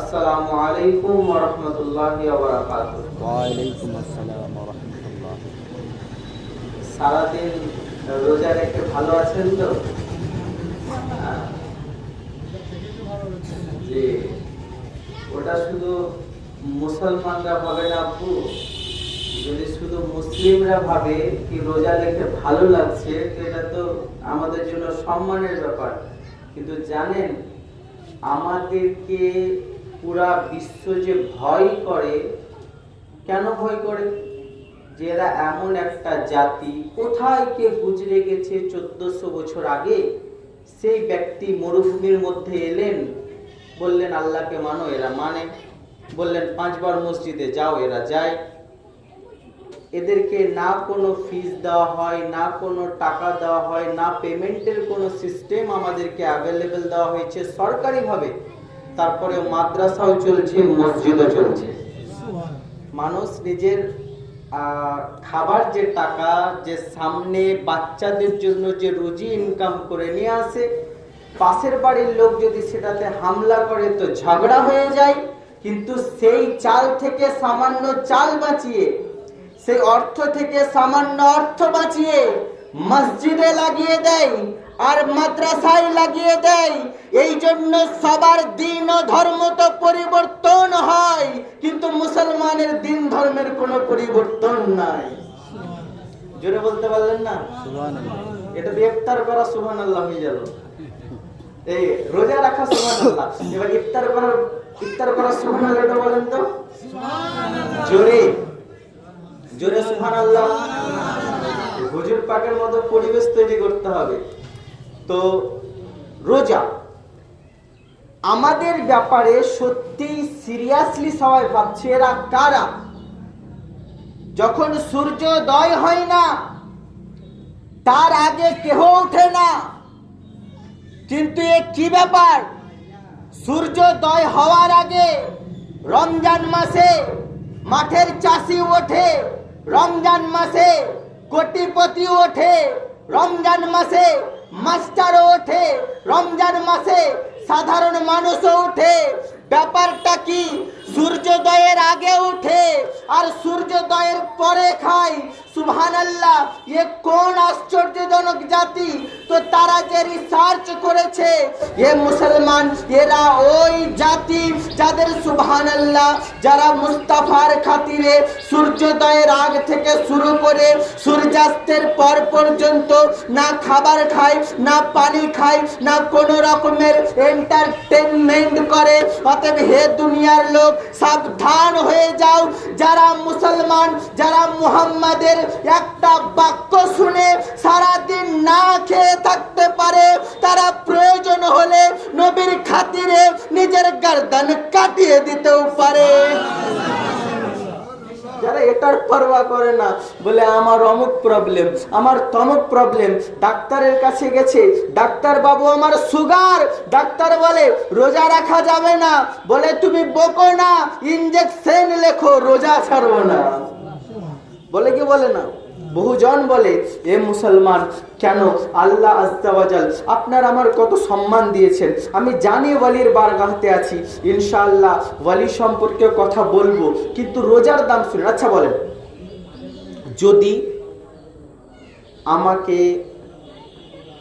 আসসালামু আলাইকুম ওয়া রাহমাতুল্লাহি ওয়া বারাকাতুহু। ওয়ালাইকুম আসসালাম রহমতুল্লাহ। সারাদিন রোজা রেখে ভালো আছেন তো? জি। ওটা শুধু মুসলমানরা ভাবে না আপু যদি শুধু মুসলিমরা ভাবে কি রোজা রেখে ভালো লাগছে এটা তো আমাদের জন্য সম্মানের ব্যাপার। কিন্তু জানেন আমাদেরকে পুরা বিশ্ব যে ভয় করে, কেন ভয় করে? যে এরা এমন একটা জাতি, কোথায় কে গুজরে গেছে চোদ্দশো বছর আগে? সেই ব্যক্তি মরুভূমির মধ্যে এলেন, বললেন, আল্লাহকে মানো, এরা মানে। বললেন, পাঁচবার মসজিদে যাও, এরা যায়। এদেরকে না কোনো ফিস দেওয়া হয়, না কোনো টাকা দেওয়া হয়, না পেমেন্টের কোনো সিস্টেম আমাদেরকে অ্যাভেলেবেল দেওয়া হয়েছে সরকারিভাবে। তারপরে মাদ্রাসাও চলছে, মসজিদও চলছে। মানুষ নিজের খাবার যে টাকা, যে সামনে বাচ্চাদের জন্য যে রুজি ইনকাম করে নিয়ে আসে, পাশের বাড়ির লোক যদি সেটাতে হামলা করে তো ঝগড়া হয়ে যায়, কিন্তু সেই চাল থেকে সামান্য চাল বাঁচিয়ে, সেই অর্থ থেকে সামান্য অর্থ বাঁচিয়ে মসজিদে লাগিয়ে দেয় আর মাদ্রাসায় লাগিয়ে দেয়। এই জন্য সবার দিন ও ধর্ম তো পরিবর্তন হয় কিন্তু মুসলমানের দিন ধর্মের কোনো পরিবর্তন নাই। জোরে বলতে পারলেন না? সুবহানাল্লাহ। এটা দিয়ে ইফতার করা সুবহান আল্লাহ হয়ে গেল। এই রোজা রাখা সুবহান আল্লাহ এবার ইফতার করার ইফতার করা সুবহান আল্লাহ এটা বলেন তো? জোরে। জোরে সুবহান আল্লাহ হুজুর পাকের মতো পরিবেশ তৈরি করতে হবে। তো রোজা। আমাদের ব্যাপারে সত্যি সিরিয়াসলি সবাই ভাবছে, এরা কারা? যখন সূর্যোদয় হয় না, তার আগে কেহ ওঠে না? কিন্তু এ কি ব্যাপার? সূর্যোদয় হওয়ার আগে রমজান মাসে মাঠের চাষি ওঠে, রমজান মাসে কোটিপতি ওঠে, রমজান মাসে মাস্টার ওঠে। রমজান মাসে সাধারণ মানুষও ওঠে। ব্যাপারটা কি? সূর্যোদয়ের আগে উঠে আর সূর্যোদয়ের পরে খায় সুবহান আল্লাহ এ কোন আশ্চর্যজনক জাতি? তো তারা যে রিসার্চ করেছে, এ মুসলমান, এরা ওই জাতি যাদের সুবহান আল্লাহ যারা মুস্তাফার খাতিরে সূর্যোদয়ের আগ থেকে শুরু করে সূর্যাস্তের পর পর্যন্ত না খাবার খায়, না পানি খায়, না কোনো রকমের এন্টারটেনমেন্ট করে, অতএব হে দুনিয়ার লোক, সাবধান হয়ে যাও। যারা মুসলমান, যারা মুহাম্মাদের একটা বাক্য শুনে সারাদিন না খেয়ে থাকতে পারে, তারা প্রয়োজন হলে নবীর খাতিরে নিজের গার্দান কাটিয়ে দিতেও পারে। যারা এটার পরোয়া করে না, বলে আমার অমুক প্রবলেম আমার তমুক প্রবলেম ডাক্তারের কাছে গেছে, ডাক্তার বাবু আমার সুগার। ডাক্তার বলে, রোজা রাখা যাবে না। বলে, তুমি বকো না ইঞ্জেকশন লেখো, রোজা ছাড়বো না। বলে কি বলে না? বহুজন বলে, এ মুসলমান, কেন আল্লাহ আজদাওয়াজাল আপনার আমার কত সম্মান দিয়েছেন? আমি জানি ওয়ালির বারগাহতে আছি। ইনশাআল্লাহ ওয়ালি সম্পর্কে কথা বলব, কিন্তু রোজার দাম শুনেন। আচ্ছা বলেন, যদি আমাকে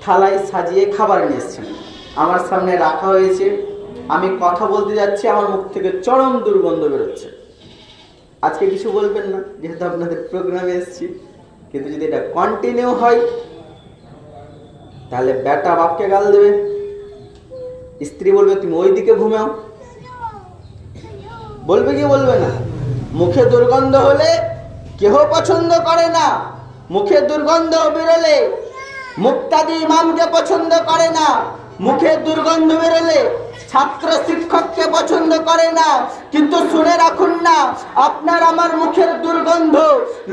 থালায় সাজিয়ে খাবার নিয়ে এসছেন, আমার সামনে রাখা হয়েছে, আমি কথা বলতে যাচ্ছি, আমার মুখ থেকে চরম দুর্গন্ধ বেরোচ্ছে। আজকে কিছু বলবেন না, যেহেতু আপনাদের প্রোগ্রামে এসেছি। কিন্তু যদি এটা কন্টিনিউ হয়, তাহলে বেটা বাপকে গাল দেবে। স্ত্রী বলবে, তুমি ওই দিকে ঘুমাও। বলবে কি বলবে না? মুখে দুর্গন্ধ হলে কেহ পছন্দ করে না? মুখে দুর্গন্ধ বেরোলে মুক্তাদি ইমামকে পছন্দ করে না? মুখে দুর্গন্ধ বেরোলে ছাত্র শিক্ষককে পছন্দ করে না, কিন্তু শুনে রাখুন না, আপনার আমার মুখের দুর্গন্ধ।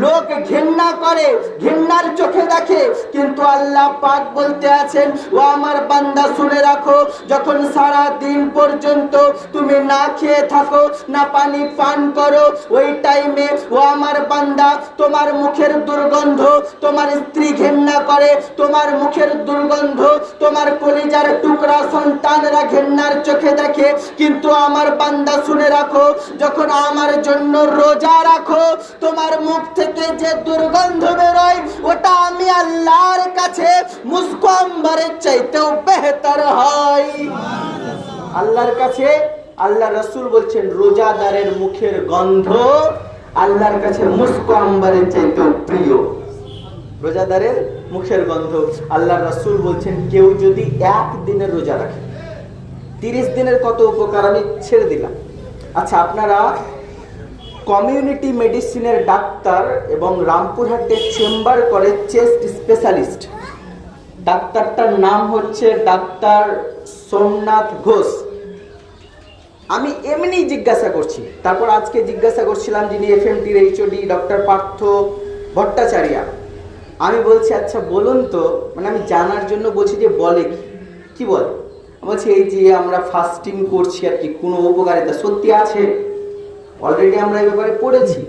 লোক ঘৃণা করে, ঘৃণার চোখে দেখে, কিন্তু আল্লাহ পাক বলতে আছেন, ও আমার বান্দা, শুনে রাখো, যখন সারা দিন পর্যন্ত তুমি না খেয়ে থাকো, না পানি পান করো, ওই টাইমে ও আমার বান্দা, তোমার মুখের দুর্গন্ধ, তোমার স্ত্রী ঘেন্না করে, তোমার মুখের দুর্গন্ধ, তোমার কলিজার টুকরা সন্তানরা ঘেন্নার চোখে দেখে, কিন্তু আমার বান্দা শুনে রাখো, যখন আমার জন্য রোজা রাখো, তোমার মুখ থেকে যে দুর্গন্ধ বেরোয়, ওটা আমি আল্লাহর কাছে মুসকম্বরের চাইতেও বেহতর হয়। আল্লাহর কাছে, আল্লাহ রসুল বলছেন, রোজাদারের মুখের গন্ধ আল্লাহর কাছে মুস্কো আম্বারের চাইতেও প্রিয়। রোজাদারের মুখের গন্ধ আল্লাহ রসুল বলছেন, কেউ যদি এক দিনের রোজা রাখে তিরিশ দিনের কত উপকার আমি ছেড়ে দিলাম। আচ্ছা আপনারা কমিউনিটি মেডিসিনের ডাক্তার এবং রামপুরহাটে চেম্বার করে চেস্ট স্পেশালিস্ট। ডাক্তারটার নাম হচ্ছে ডাক্তার সোমনাথ ঘোষ। আমি এমনি জিজ্ঞাসা করছি, তারপর আজকে জিজ্ঞাসা করছিলাম যিনি এফ এম টির এইচওডি, ডক্টর পার্থ ভট্টাচার্যা। আমি বলছি আচ্ছা বলুন তো মানে আমি জানার জন্য বলছি যে বলে কি? কি বলে? বলছি, এই যে আমরা ফাস্টিং করছি আর কি, কোনো উপকারিতা সত্যি আছে? অলরেডি আমরা এই ব্যাপারে পড়েছি।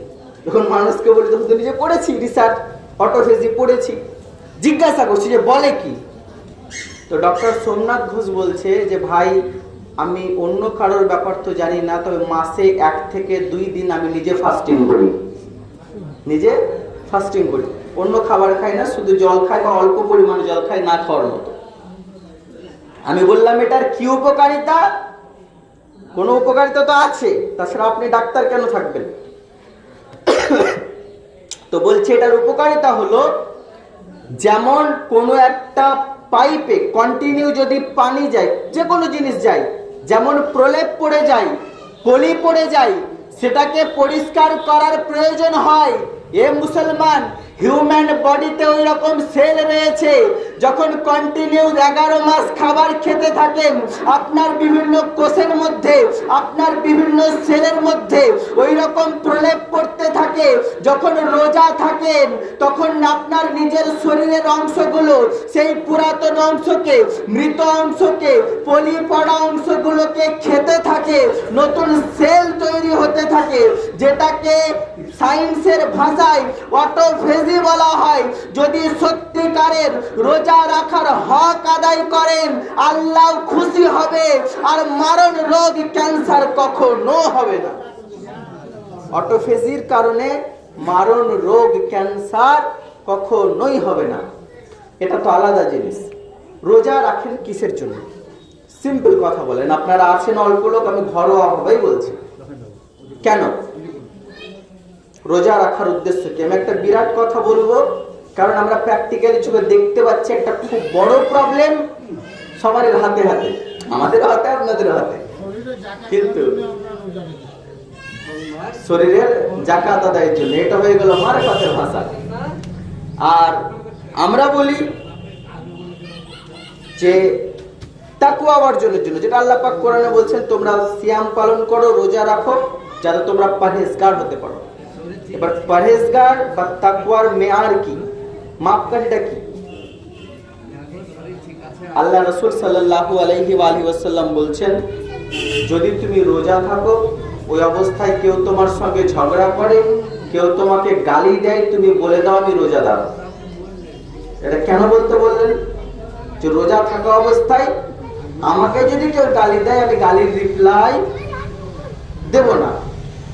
যখন মানুষকে বলি, তখন তো নিজে পড়েছি রিসার্চ অটোফেজি পড়েছি। জিজ্ঞাসা করছি যে, বলে কি? তো ডক্টর সোমনাথ ঘোষ বলছে যে, ভাই, আমি অন্য কারোর ব্যাপার তো জানি না, তবে মাসে এক থেকে দুই দিন আমি নিজে ফাস্টিং করি। নিজে ফাস্টিং করি। অন্য খাবার খাই না, শুধু জল খাই বা অল্প পরিমাণে জল খাই, না খাওয়ার মতো। আমি বললাম, এটার কি উপকারিতা? কোনো উপকারিতা তো আছে, তাছাড়া আপনি ডাক্তার কেন থাকবেন? তো বলছে, এটার উপকারিতা হলো, যেমন কোনো একটা পাইপে কন্টিনিউ যদি পানি যায় যে কোনো জিনিস যায়, যেমন প্রলেপ পড়ে যায় পলি পড়ে যায়, সেটাকে পরিষ্কার করার প্রয়োজন হয়। এ মুসলমান হিউম্যান বডিতে ওই রকম সেল রয়েছে, যখন কন্টিনিউ এগারো মাস খাবার খেতে থাকেন আপনার বিভিন্ন কোষের মধ্যে, আপনার বিভিন্ন সেলের মধ্যে ওই রকম প্রলেপ পড়তে থাকে। যখন রোজা থাকেন, তখন আপনার নিজের শরীরের অংশগুলো, সেই পুরাতন অংশকে, মৃত অংশকে পলি পড়া অংশগুলোকে খেতে থাকে। নতুন সেল তৈরি হতে থাকে, যেটাকে সায়েন্সের ভাষায় অটোফেজি বলা হয়, যদি সত্যিকারের রোজা রাখার হক আদায় করেন, আল্লাহ খুশি হবে আর মারণ রোগ ক্যান্সার কখনো হবে না। অটোফেজির কারণে মারণ রোগ ক্যান্সার কখনোই হবে না। এটা তো আলাদা জিনিস। রোজা রাখেন কিসের জন্য? সিম্পল কথা বলেন। আপনারা আছেন অল্প লোক, আমি ঘরোয়া ভাবেই বলছি। কেন? রোজা রাখার উদ্দেশ্য কি? আমি একটা বিরাট কথা বলব, কারণ আমরা প্র্যাকটিক্যালি চোখে দেখতে পাচ্ছি একটা খুব বড় প্রবলেম সবার হাতে হাতে। আমাদের হাতে আপনাদের হাতে। কিন্তু শরীরের জাকাত আদায়ের জন্য এটা হয়ে গেল মারফাতের ভাষা। আর আমরা বলি যে তাকুয়া অর্জনের জন্য, যেটা আল্লাহ পাক কোরআনে বলছেন, তোমরা সিয়াম পালন করো, রোজা রাখো, যাতে তোমরা পরহেজগার হতে পারো। এবার বা তাকুয়ার মেয়ার কি? মাপকাঠিটা কি? আল্লাহ রসুল সাল্লাল্লাহু আলাইহি আলহি ওয়াসাল্লাম বলছেন, যদি তুমি রোজা থাকো, ওই অবস্থায় কেউ তোমার সঙ্গে ঝগড়া করে, কেউ তোমাকে গালি দেয়, তুমি বলে দাও আমি রোজা দাও এটা কেন বলতে বললেন? যে রোজা থাকা অবস্থায় আমাকে যদি কেউ গালি দেয়, আমি গালির রিপ্লাই দেব না।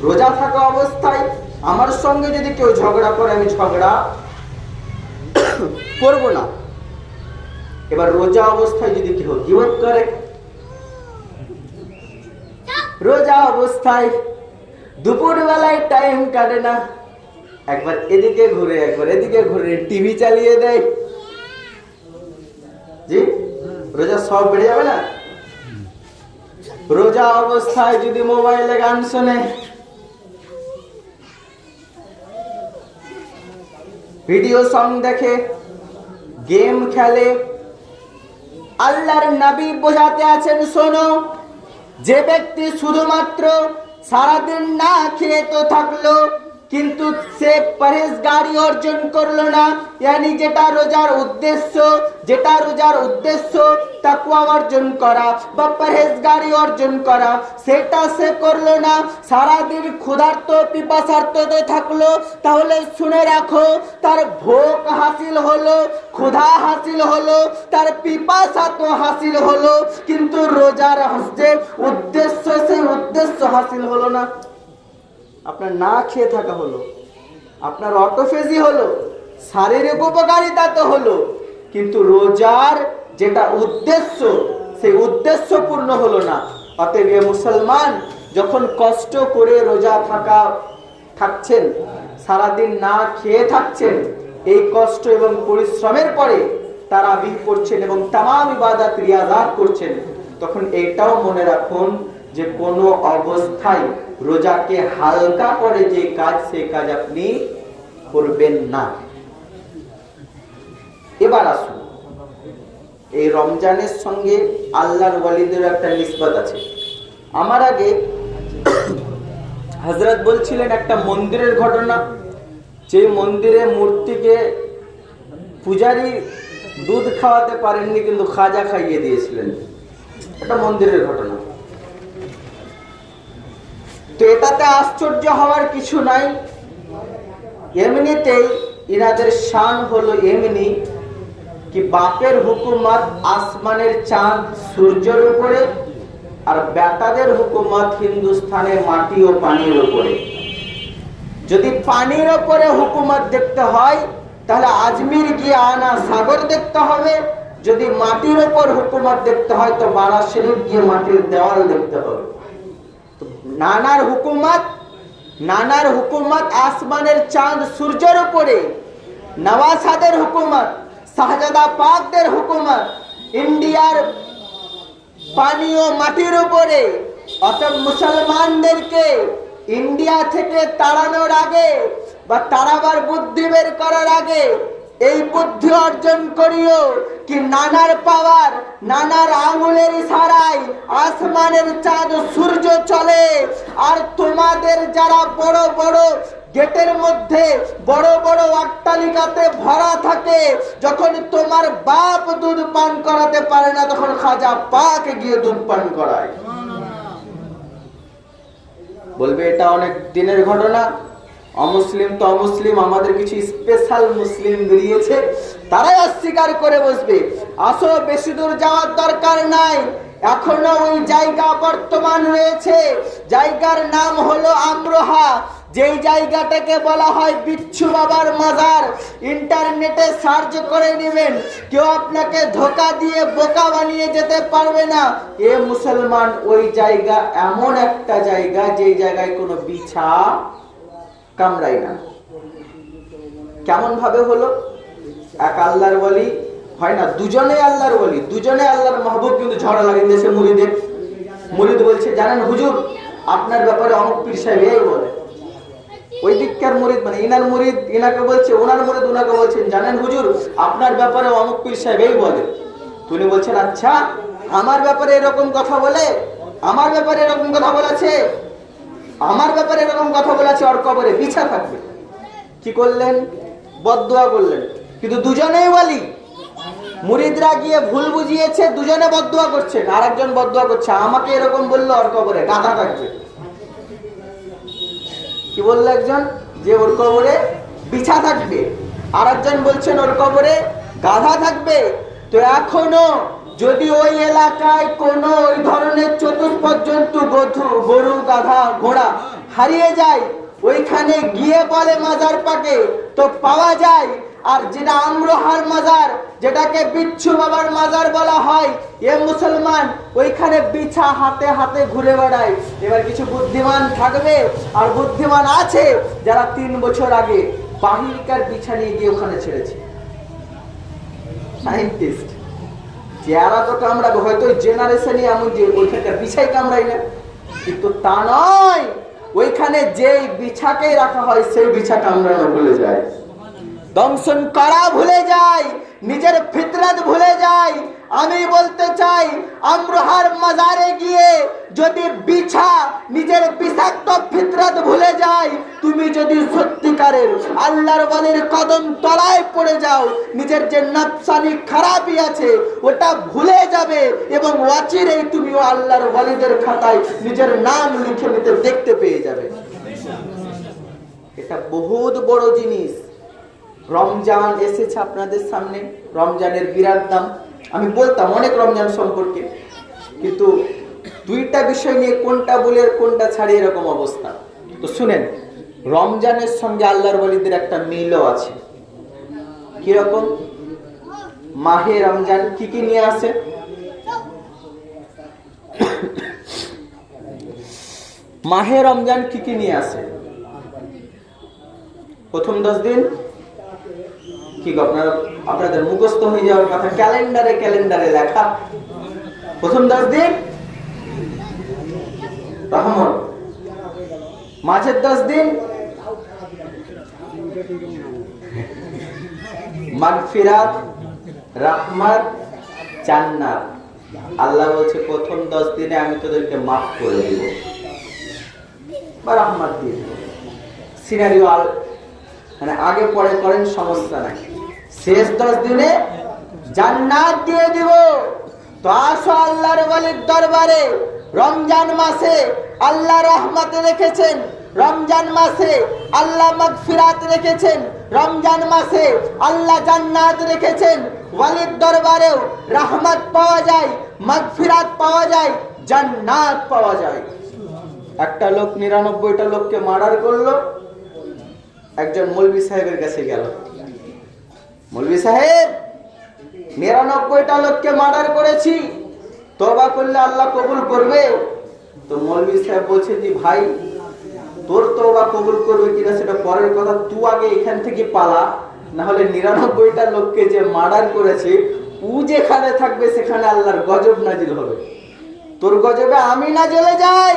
রোজা থাকা অবস্থায় আমার সঙ্গে যদি কেউ ঝগড়া করে, আমি ঝগড়া করব না। এবার রোজা অবস্থায় যদি কেউ গিবত করে, রোজা অবস্থায় দুপুর বেলায় টাইম কাটে না। একবার এদিকে ঘুরে, একবার এদিকে ঘুরে টিভি চালিয়ে দেয়। জি? রোজা সব বেড়ে যাবে না? রোজা অবস্থায় যদি মোবাইলে গান শোনে ভিডিও সং দেখে, গেম খেলে। আল্লাহর নবী বোঝাতে আছেন, শোনো, যে ব্যক্তি শুধুমাত্র সারাদিন না খেয়ে তো থাকল কিন্তু সে পরেজগারি অর্জন করল না। ইয়ানি যেটা রোজার উদ্দেশ্য, যেটা রোজার উদ্দেশ্য তাকুয়া অর্জন করা বা পরেজগারি অর্জন করা, সেটা সে করল না। সারাদিন ক্ষুধার্ত পিপাসার্থতে থাকল। তাহলে শুনে রাখো, তার ভোগ হাসিল হলো, ক্ষুধা হাসিল হলো, তার পিপাসা তো হাসিল হলো, কিন্তু রোজার যে উদ্দেশ্য, সেই উদ্দেশ্য হাসিল হলো না। আপনার না খেয়ে থাকা হলো, আপনার অটোফেজি হলো, শারীরিক উপকারিতা তো হলো, কিন্তু রোজার যেটা উদ্দেশ্য, সেই উদ্দেশ্য পূর্ণ হলো না। অতএব মুসলমান যখন কষ্ট করে রোজা থাকা, থাকছেন, সারাদিন না খেয়ে থাকছেন, এই কষ্ট এবং পরিশ্রমের পরে তারা বিহ করছেন এবং তাম ইবাদাত রিয়াজাত করছেন, তখন এটাও মনে রাখুন যে কোনো অবস্থায় রোজাকে হালকা করে যে কাজ, সে কাজ আপনি করবেন না। এবার আসুন। এই রমজানের সঙ্গে আল্লাহর ওয়ালিদের একটা নিসবত আছে। আমার আগে হজরত বলছিলেন একটা মন্দিরের ঘটনা। যে মন্দিরে মূর্তিকে পূজারি দুধ খাওয়াতে পারেননি, কিন্তু খাজা খাইয়ে দিয়েছিলেন। একটা মন্দিরের ঘটনা। তো এটাতে আশ্চর্য হওয়ার কিছু নাই। এমনিতেই ইনাদের শান হলো এমনি কি বাপের হুকুমত আসমানের চাঁদ সূর্যের উপরে আর বেটাদের হুকুমত হিন্দুস্তানে মাটি ও পানির উপরে। যদি পানির ওপরে হুকুমত দেখতে হয়, তাহলে আজমির গিয়ে আনা সাগর দেখতে হবে। যদি মাটির ওপর হুকুমত দেখতে হয়, তো বারা গিয়ে মাটির দেওয়াল দেখতে হবে। নানার হুকুমত নানার হুকুমত আসমানের চাঁদ সূর্যের উপরে। নওয়াসাদের হুকুমত, শাহজাদা পাকদের হুকুমত, ইন্ডিয়ার পানি ও মাটির উপরে। অতএব মুসলমানদেরকে ইন্ডিয়া থেকে তাড়ানোর আগে বা তাড়াবার বুদ্ধি বের করার আগে এই বুদ্ধি অর্জন করিও কি নানার পাওয়ার নানার আঙুলের ইশারায় আসমানের চাঁদ সূর্য চলে। আর তোমাদের যারা বড় বড় গেটের মধ্যে বড় বড় অট্টালিকাতে ভরা থাকে যখন তোমার বাপ দুধ পান করাতে পারে না তখন খাজা পাক গিয়ে দুধ পান করায়। বলবে এটা অনেক দিনের ঘটনা। অমুসলিম তো অমুসলিম, আমাদের কিছু স্পেশাল মুসলিম বেরিয়েছে। তারাই অস্বীকার করে বসবে। আসো, বেশি দূর যাওয়ার দরকার নাই। এখনও ওই জায়গা বর্তমান রয়েছে। জায়গার নাম হলো আমরোহা। যেই জায়গাটাকে বলা হয় বিচ্ছু বাবার মাজার, ইন্টারনেটে সার্চ করে নেবেন। কেউ আপনাকে ধোকা দিয়ে বোকা বানিয়ে যেতে পারবে না। এ মুসলমান, ওই জায়গা এমন একটা জায়গা, যেই জায়গায় কোনো বিছা কামড়াই না। কেমন ভাবে হলো? এক আল্লাহর বলি হয় না, দুজনে আল্লাহর বলি দুজনে আল্লাহর মাহবুব কিন্তু ঝড়া লাগে দেশে মুরিদের। মুরিদ বলছে, জানেন হুজুর, আপনার ব্যাপারে অমুক পীর সাহেব এই বলে। ওই দিককার মুরিদ মানে ইনার মুরিদ, ইনাকে বলছে, ওনার মুরিদ ওনাকে বলছেন, জানেন হুজুর, আপনার ব্যাপারে অমুক পীর সাহেব এই বলে। তুমি বলছেন আচ্ছা আমার ব্যাপারে এরকম কথা বলে, আমার ব্যাপারে এরকম কথা বলেছে। আমার ব্যাপারে এরকম কথা বলেছে, ওর কবরে বিছা থাকবে। কি করলেন? বদদোয়া করলেন। কিন্তু দুজনেই বলি মুরিদরা গিয়ে ভুল বুঝিয়েছে, দুজনে বদদোয়া করছে আর একজন বদদোয়া করছে। আমাকে এরকম বলল, ওর কবরে গাধা থাকবে। কি বলল একজন? যে ওর কবরে বিছা থাকবে। আর একজন বলছেন, ওর কবরে গাধা থাকবে। তো এখনও যদি ওই এলাকায় কোনো ওই ধরনের চতুষ্পদ জন্তু, গধু, গরু, গাধা, ঘোড়া হারিয়ে যায়, ওইখানে গিয়ে বলে মাজার পাকে, তো পাওয়া যায়। আর যেটা আমরোহার মাজার, যেটাকে বিচ্ছু বাবার মাজার বলা হয়, এ মুসলমান ওইখানে বিছা হাতে হাতে ঘুরে বেড়ায়। এবার কিছু বুদ্ধিমান থাকবে, আর বুদ্ধিমান আছে যারা তিন বছর আগে বাহিরকার বিছা নিয়ে গিয়ে ওখানে ছেড়েছে। সায়েন্টিস্ট চেহারা তো কামড়া হয়তো জেনারেশনই এমন যে ওইখানকার বিছাই কামড়াই না। কিন্তু তা নয়, ওইখানে যেই বিছাকে রাখা হয়, সেই বিছা কামড়ানো ভুলে যায়। দংশন করা ভুলে যায়, নিজের ফিতরাত ভুলে যায় আমি বলতে চাই, আমরোহার মাজারে গিয়ে যদি বিছা নিজের বিষাক্ত ফিতরত ভুলে যায়, তুমি যদি সত্যিকারের আল্লাহর বলির কদম তলায় পড়ে যাও, নিজের যে নফসানি খারাপই আছে, ওটা ভুলে যাবে এবং অচিরেই তুমিও আল্লাহর বলিদের খাতায় নিজের নাম লিখে নিতে দেখতে পেয়ে যাবে। এটা বহুত বড় জিনিস। রমজান এসেছে আপনাদের সামনে। রমজানের বিরাট দাম। আমি বলতাম অনেক রমজান সম্পর্কে, কিন্তু দুইটা বিষয় নিয়ে কোনটা বলে কোনটা ছাড়ি এরকম অবস্থা। তো শুনেন, রমজানের সঙ্গে আল্লাহর বলিদের একটা মিলও আছে। কীরকম? মাহে রমজান কি কি নিয়ে আসে মাহে রমজান কি কি নিয়ে আসে প্রথম দশ দিন কি আপনারা, আপনাদের মুখস্থ হয়ে যাওয়ার কথা, ক্যালেন্ডারে ক্যালেন্ডারে লেখা। প্রথম দশ দিন রহমত মাঝের দশ দিন মাগফিরাত, রাহমাত, জান্নাত। আল্লাহ বলছে, প্রথম দশ দিনে আমি তোদেরকে মাফ করে দিব। বা রহমত দিয়ে দিব। সিনারিও মানে আগে পরে করেন, সমস্যা নাই। শেষ দশ দিনে জান্নাত দিয়ে দিব। তো আসো আল্লাহর বলির দরবারে। রমজান মাসে আল্লাহ রহমত রেখেছেন। রমজান মাসে আল্লাহ মাগফিরাত রেখেছেন। রমজান মাসে আল্লাহ জান্নাত রেখেছেন। ওয়ালির দরবারেও রহমত পাওয়া যায়, মাগফিরাত পাওয়া যায়, জান্নাত পাওয়া যায়। একটা লোক নিরানব্বইটা লোককে মার্ডার করল, একজন মৌলবি সাহেবের কাছে গেল। মৌলবি সাহেব, নিরানব্বইটা লোককে মার্ডার করেছি। তবা করলে আল্লাহ কবুল করবে। তো মৌলবি সাহেব বলছে যে, ভাই, তোর তবা কবুল করবে কিনা সেটা পরের কথা। তুই আগে এখান থেকে পালা না হলে নিরানব্বইটা লোককে যে মার্ডার করেছে, ও যেখানে থাকবে সেখানে আল্লাহর গজব নাজিল হবে। তোর গজবে আমি না জ্বলে যাই।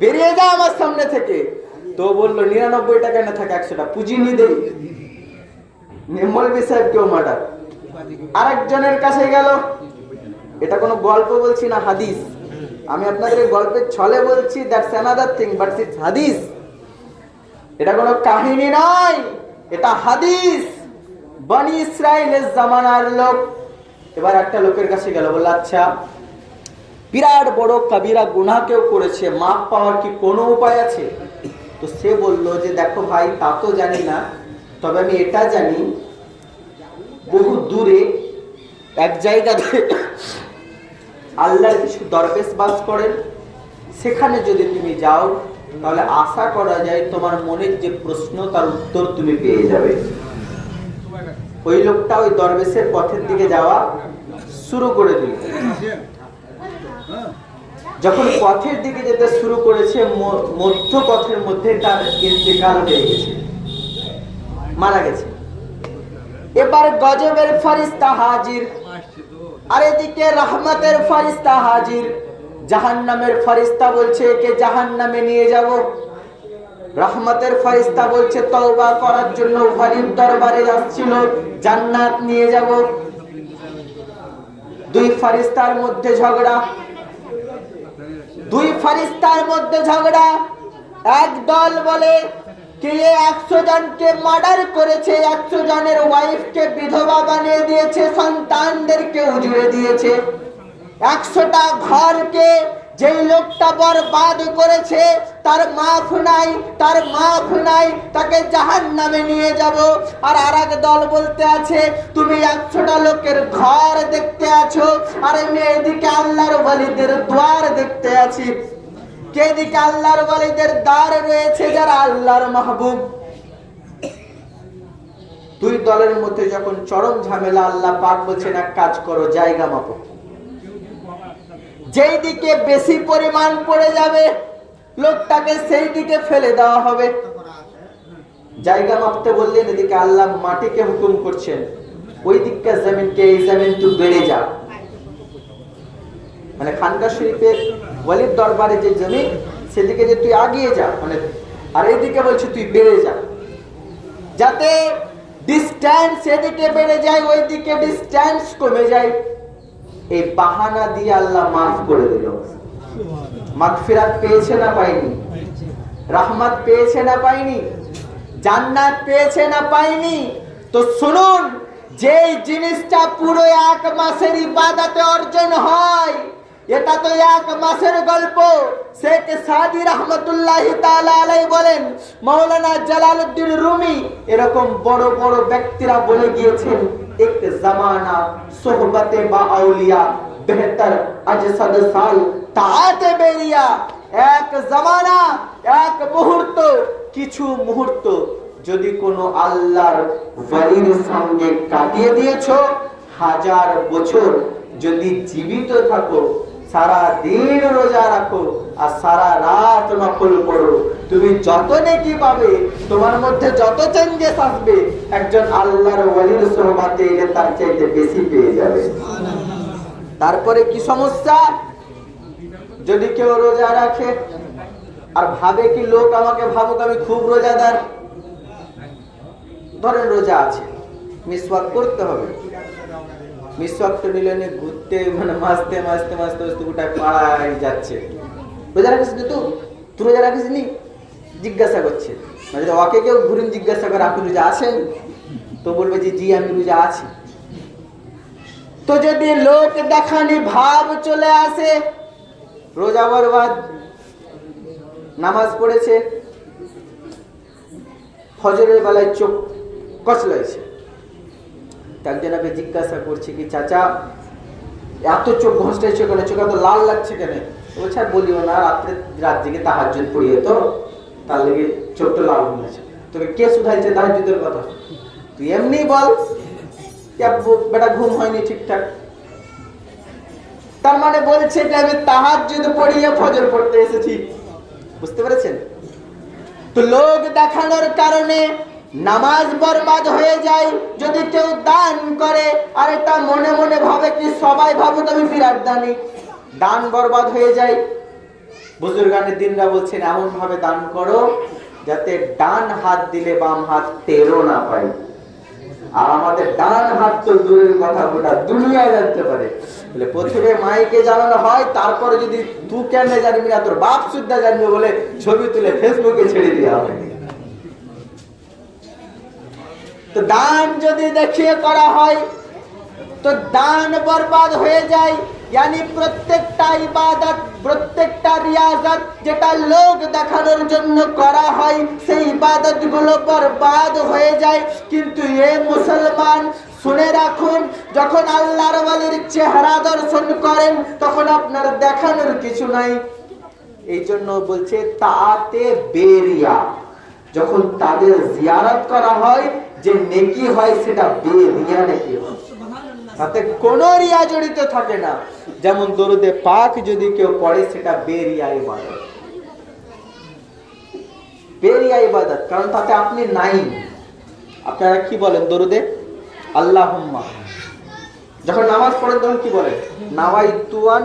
বেরিয়ে যা আমার সামনে থেকে। তো বলল, নিরানব্বইটা কেন থাকে, একশোটা। পুঁজি নি দেই মৌলবি সাহেব কেউ মার্ডার। আরেকজনের কাছে গেল। এটা কোনো গল্প বলছি না, হাদিস? আমি আপনাদের গল্পের ছলে বলছি that's another thing but it's হাদিস। এটা কোনো কাহিনী নয়, এটা হাদিস। বনি ইসরায়েলের জামানার লোক। এবার একটা লোকের কাছে গেল, বলল আচ্ছা বিরাট বড় কাবিরা গুনাহ কেউ করেছে, মাপ পাওয়ার কি কোনো উপায় আছে? তো সে বলল যে, দেখো ভাই, তা তো জানি না তবে আমি এটা জানি, বহু দূরে এক জায়গাতে আল্লাহর কিছু দরবেশ বাস করেন। সেখানে যদি তুমি যাও, তাহলে আশা করা যায় তোমার মনের যে প্রশ্ন, তার উত্তর তুমি পেয়ে যাবে। ওই লোকটা ওই দরবেশের পথের দিকে যাওয়া শুরু করে দিল। যখন পথের দিকে যেতে শুরু করেছে মধ্য পথের মধ্যে তার ইন্তেকাল হয়ে গেছে। মারা গেছে। এবার গজবের ফরিস্তা হাজির। আর এদিকে রহমতের ফরিস্তা হাজির। জাহান্নামের ফরিস্তা বলছে, একে জাহান্নামে নিয়ে যাব। রহমতের ফরিস্তা বলছে, তওবা করার জন্য হরির দরবারে যাচ্ছিল, জান্নাত নিয়ে যাব। দুই ফরিস্তার মধ্যে ঝগড়া। দুই ফারিস্তার মধ্যে ঝগড়া। এক দল বলে কে একশো জনকে মার্ডার করেছে, একশো জনের ওয়াইফকে বিধবা বানিয়ে দিয়েছে, সন্তানদেরকে উজড়ে দিয়েছে। একশোটা ঘরকে যেই লোকটা করেছে, তার নাই তার নাই, তাকে জাহান নামে নিয়ে যাব। আর আর এক দল বলতে আছে, তুমি একশোটা লোকের ঘর দেখতে আছো, আর আমি এদিকে আল্লাহর বলিদের দ্বার দেখতে আছি। কে দিকে আল্লাহর বলিদের দ্বার রয়েছে, যারা আল্লাহর মাহবুব। দুই দলের মধ্যে যখন চরম ঝামেলা, আল্লাহ পাক বলছেন, এক কাজ করো, জায়গা মাপো। যেই দিকে বেশি পরিমাণ পড়ে যাবে, লোকটাকে সেই দিকে ফেলে দেওয়া হবে। জায়গা মাপতে বললেন, এদিকে আল্লাহ মাটিকে হুকুম করছেন ওই দিককার জমিনকে এই জমিন তুই বেড়ে যা মানে খানকা শরীফের ওয়ালির দরবারে যে জমি, সেদিকে যে তুই আগিয়ে যা মানে আর এদিকে বলছে তুই বেড়ে যা। যাতে ডিস্ট্যান্স এদিকে বেড়ে যায়, ওইদিকে ডিস্ট্যান্স কমে যায়। এই বাহানা দিয়ে আল্লাহ মাফ করে দিল। মাগফিরাত পেয়েছে না পাইনি? রহমত পেয়েছে না পাইনি? জান্নাত পেয়েছে না পাইনি? তো শুনুন, যেই জিনিসটা পুরো এক মাসের ইবাদতে অর্জন হয় এটা তো এক মাসের গল্প। শেখ সাদি রহমতুল্লাহ আলাই বলেন মৌলানা জালালউদ্দিন রুমি এরকম বড় বড় ব্যক্তিরা বলে গিয়েছেন, এক জামানা সোহবতে বা আউলিয়া বেহতর আজসাদ সাল তাআতে বেরিয়া। এক জামানা, এক মুহূর্ত, কিছু মুহূর্ত যদি কোনো আল্লাহর ওয়ালির সঙ্গে কাটিয়ে দিয়েছ, হাজার বছর যদি জীবিত থাকো সারা দিন রোজা রাখো আর সারা রাত নকল করো। তুমি যত নেকি পাবে, তোমার মধ্যে যত চেঞ্জেস আসবে, একজন আল্লাহর ওয়ালির সোহবাতে এলে তার চাইতে বেশি পেয়ে যাবে। তারপরে কি সমস্যা? যদি কেউ রোজা রাখে, আর ভাবে কি লোক আমাকে ভাবুক, আমি খুব রোজাদার? ধরেন রোজা আছে, মিসওয়াক করতে হবে। মিসওয়াক ঘুরতে মানে মাসতে মাসতে মাসতে মাসতে গোটায় পাড়ায় যাচ্ছে। রোজা রাখিস তো? তুই রোজা রাখিস নি জিজ্ঞাসা করছে। মানে ওকে কেউ ঘুরিন জিজ্ঞাসা করে, আপনি রোজা আছেন? তো বলবে যে, জি, আমি রোজা আছি। তো যদি লোক দেখানি ভাব চলে আসে, রোজা বরবাদ, নামাজ পড়েছে, ফজরের বেলায় চোখ কচলাইছে। একজনকে জিজ্ঞাসা করছে কি, চাচা, এত চোখ ঘষটাইছে কেন চোখ এত লাল লাগছে কেন? বলছে, আর বলিও না, রাত্রে, রাত জেগে তাহাজ্জুদ পড়িয়ে তো, তার লেগে চোখটা লাল হয়ে গেছে। তোকে কে শুধাইছে তাহাজ্জুদের কথা? তুই এমনি বল বেটা ঘুম হয়নি ঠিকঠাক? তার মানে বলছে যে আমি তাহাজ্জুদ পড়িয়ে ফজর পড়তে এসেছি। বুঝতে পেরেছেন? তো লোক দেখানোর কারণে নামাজ বরবাদ হয়ে যায়, যদি কেউ দান করে, আর এটা মনে মনে ভাবে কি সবাই ভাবুক আমি বিরাট দানি। দান বরবাদ হয়ে যায়। বুজুর্গানের দিনরা বলছেন, এমন ভাবে দান করো যাতে ডান হাত দিলে বাম হাত টেরো না পায়। আর আমাদের ডান হাত তো দূরের কথা, গোটা দুনিয়ায় জানতে পারে। বলে, প্রথমে মাইকে জানানো হয়, তারপরে যদি তু কেন জানবি না, তোর বাপ সুদ্ধা জানবে বলে ছবি তুলে ফেসবুকে ছেড়ে দেওয়া হবে। তো দান যদি দেখিয়ে করা হয়, তো দান বরবাদ হয়ে যায়। यानी প্রত্যেকটা ইবাদত, প্রত্যেকটা রিয়াজত যেটা লোক দেখানোর জন্য করা হয়, সেই ইবাদতগুলো বরবাদ হয়ে যায়। কিন্তু এ মুসলমান, শুনে রাখুন, যখন আল্লাহর ওয়ালির চেহারা দর্শন করেন, তখন আপনার দেখানোর কিছু নাই। এই জন্য বলছে, তাতে বেরিয়া। যখন তাদের জিয়ারত করা হয় যে নেকি হয় সেটা বেরিয়া নেকি হয়। তাতে কোনো রিয়া জড়িত থাকে না। যেমন দরুদে পাক যদি কেউ পড়ে, সেটা বেরিয়া ইবাদত। বেরিয়া ইবাদত, কারণ তাতে আপনি নাই। আপনারা কি বলেন দরুদে? আল্লাহ যখন নামাজ পড়েন, তখন কি বলেন? নাওয়াই তুয়ান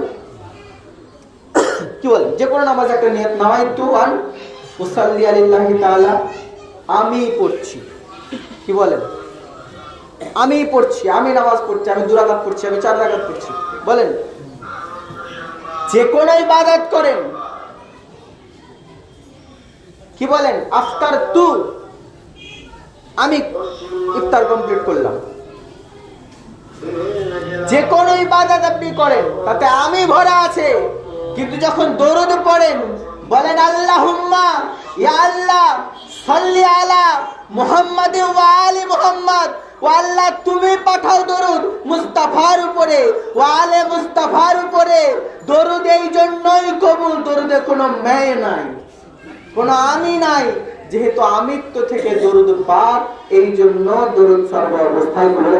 কি বলেন? যে কোনো নামাজ একটা নিয়ত নাওয়াই তুয়ান মুসাল্লি আলিল্লাহি তাআলা। আমি পড়ছি। কি বলেন আমি পড়ছি, আমি নামাজ পড়ছি, আমি দুরাকাত পড়ছি, আমি চার রাকাত পড়ছি। বলেন যে কোনো ইবাদত করেন, কি বলেন? আফতার তু, আমি ইফতার কমপ্লিট করলাম। যে কোনো ইবাদত আপনি করেন, তাতে আমি ভরা আছে, কিন্তু যখন দরুদ পড়েন, বলেন আল্লাহুম্মা, ইয়া আল্লাহ, সাল্লি আলা মুহাম্মাদ ওয়া মোহাম্মদ মুহাম্মদ। ও আল্লাহ, তুমি পাঠাও দরুদ মুস্তাফার উপরে। ওয়ালে মুস্তাফার উপরে। দরুদ এই জন্যই কবুল। দরুদে কোনো মেয়ে নাই, কোনো আমি নাই। যেহেতু আমিত্ব থেকে দরুদ পাক এই জন্য দরুদ সর্ব অবস্থায়